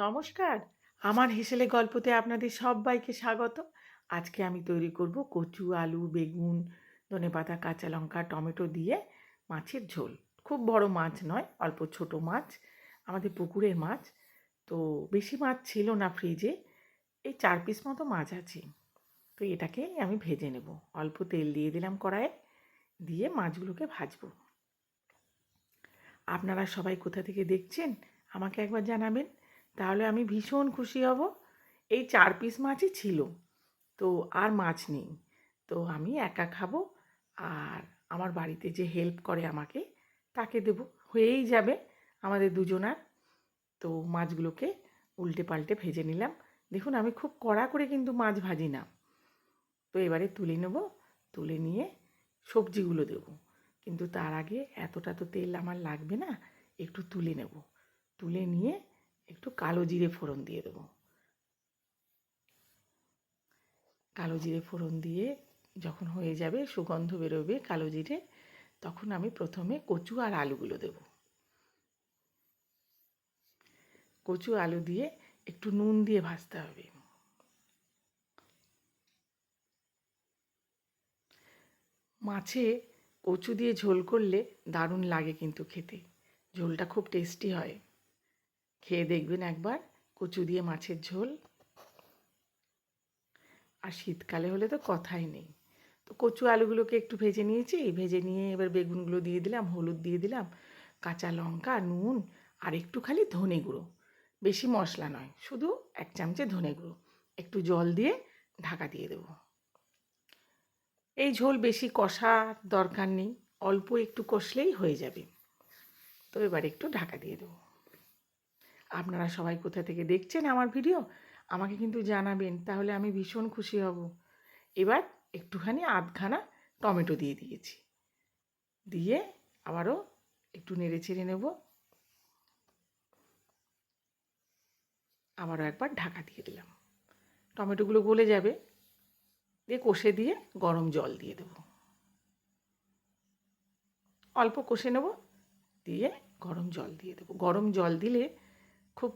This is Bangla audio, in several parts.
নমস্কার। আমার হেসেলে গল্পতে আপনাদের সবাইকে স্বাগত। আজকে আমি তৈরি করব কচু, আলু, বেগুন ধনেপাতা কাঁচা লঙ্কা, টমেটো দিয়ে মাছের ঝোল। খুব বড় মাছ নয়, অল্প ছোট মাছ, আমাদের পুকুরের মাছ। তো বেশি মাছ ছিল না ফ্রিজে এই চার পিস মতো মাছ আছে। তো এটাকে আমি ভেজে নেব। অল্প তেল দিয়ে দিলাম কড়াইয়ে, দিয়ে মাছগুলোকে ভাজবো। আপনারা সবাই কোথা থেকে দেখছেন, আমাকে একবার জানাবেন। তাহলে আমি ভীষণ খুশি হব। এই চার পিস মাছই ছিল। তো আর মাছ নেই। তো আমি একা খাব আর আমার বাড়িতে যে হেল্প করে আমাকে, তাকে দেব। হয়েই যাবে আমাদের দুজনার। তো মাছগুলোকে উল্টে পাল্টে ভেজে নিলাম। দেখুন, আমি খুব কড়া করে কিন্তু মাছ ভাজি না। তো এবারে তুলে নেব, তুলে নিয়ে সবজিগুলো দেব। কিন্তু তার আগে এতটা তো তেল আমার লাগবে না, একটু তুলে নেব। তুলে নিয়ে একটু কালো জিরে ফোড়ন দিয়ে দেবো। কালো জিরে ফোড়ন দিয়ে যখন হয়ে যাবে, সুগন্ধ বেরোবে কালো জিরে, তখন আমি প্রথমে কচু আর আলুগুলো দেব। কচু আলু দিয়ে একটু নুন দিয়ে ভাজতে হবে। মাছে কচু দিয়ে ঝোল করলে দারুণ লাগে কিন্তু খেতে। ঝোলটা খুব টেস্টি হয়। খেয়ে দেখবেন একবার, কচু দিয়ে মাছের ঝোল। আর শীতকালে হলে তো কথাই নেই। তো কচু আলুগুলোকে একটু ভেজে নিয়েছি, ভেজে নিয়ে এবার বেগুনগুলো দিয়ে দিলাম, হলুদ দিয়ে দিলাম, কাঁচা লঙ্কা, নুন, আর একটু খালি ধনে গুঁড়ো। বেশি মশলা নয়, শুধু এক চামচে ধনে গুঁড়ো। একটু জল দিয়ে ঢাকা দিয়ে দেব। এই ঝোল বেশি কষা দরকার নেই, অল্প একটু কষলেই হয়ে যাবে। তো এবার একটু ঢাকা দিয়ে দেবো। আপনারা সবাই কোথা থেকে দেখছেন আমার ভিডিও? আমাকে কিন্তু জানাবেন, তাহলে আমি ভীষণ খুশি হব। এবার একটুখানি আধখানা টমেটো দিয়ে দিয়েছি। দিয়ে আবারও একটু নেড়ে চেড়ে নেব। আবারও একবার ঢাকা দিয়ে দিলাম। টমেটোগুলো গলে যাবে। দিয়ে কষে দিয়ে গরম জল দিয়ে দেব। অল্প কষে নেব। দিয়ে গরম জল দিয়ে দেবো। গরম জল দিলে খুব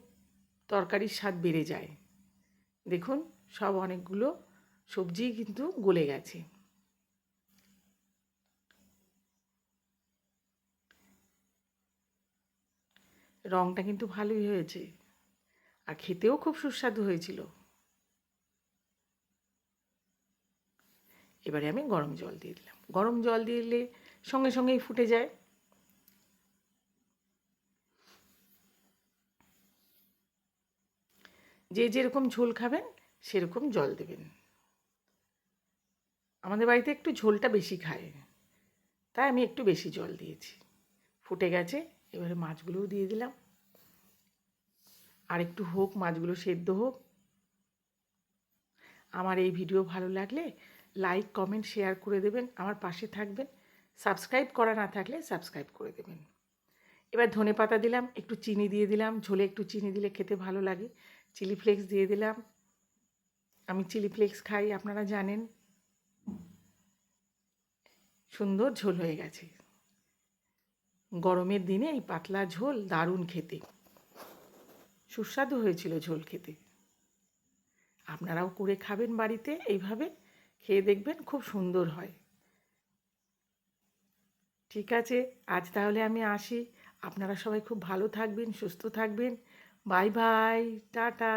তরকারির স্বাদ বেড়ে যায়। দেখুন, সব অনেকগুলো সবজি কিন্তু গলে গেছে। রঙটা কিন্তু ভালোই হয়েছে আর খেতেও খুব সুস্বাদু হয়েছিল। এবারে আমি গরম জল দিয়ে দিলাম। গরম জল দিলে সঙ্গে সঙ্গেই ফুটে যায়। যে যেরকম ঝোল খাবেন, সেরকম জল দেবেন। আমাদের বাড়িতে একটু ঝোলটা বেশি খায়, তাই আমি একটু বেশি জল দিয়েছি। ফুটে গেছে, এবারে মাছগুলোও দিয়ে দিলাম। আর একটু হোক, মাছগুলো সেদ্ধ হোক। আমার এই ভিডিও ভালো লাগলে লাইক, কমেন্ট, শেয়ার করে দেবেন, আমার পাশে থাকবেন। সাবস্ক্রাইব করা না থাকলে সাবস্ক্রাইব করে দেবেন। এবার ধনে পাতা দিলাম, একটু চিনি দিয়ে দিলাম, ঝোলে একটু চিনি দিলে খেতে ভালো লাগে। চিলি ফ্লেক্স দিয়ে দিলাম। আমি চিলি ফ্লেক্স খাই, আপনারা জানেন। সুন্দর ঝোল হয়ে গেছে। গরমের দিনে এই পাতলা ঝোল দারুণ খেতে। সুস্বাদু হয়েছিল ঝোল খেতে। আপনারাও করে খাবেন বাড়িতে, এইভাবে খেয়ে দেখবেন খুব সুন্দর হয়। ঠিক আছে, আজ তাহলে আমি আসি। আপনারা সবাই খুব ভালো থাকবেন, সুস্থ থাকবেন। Bye bye tata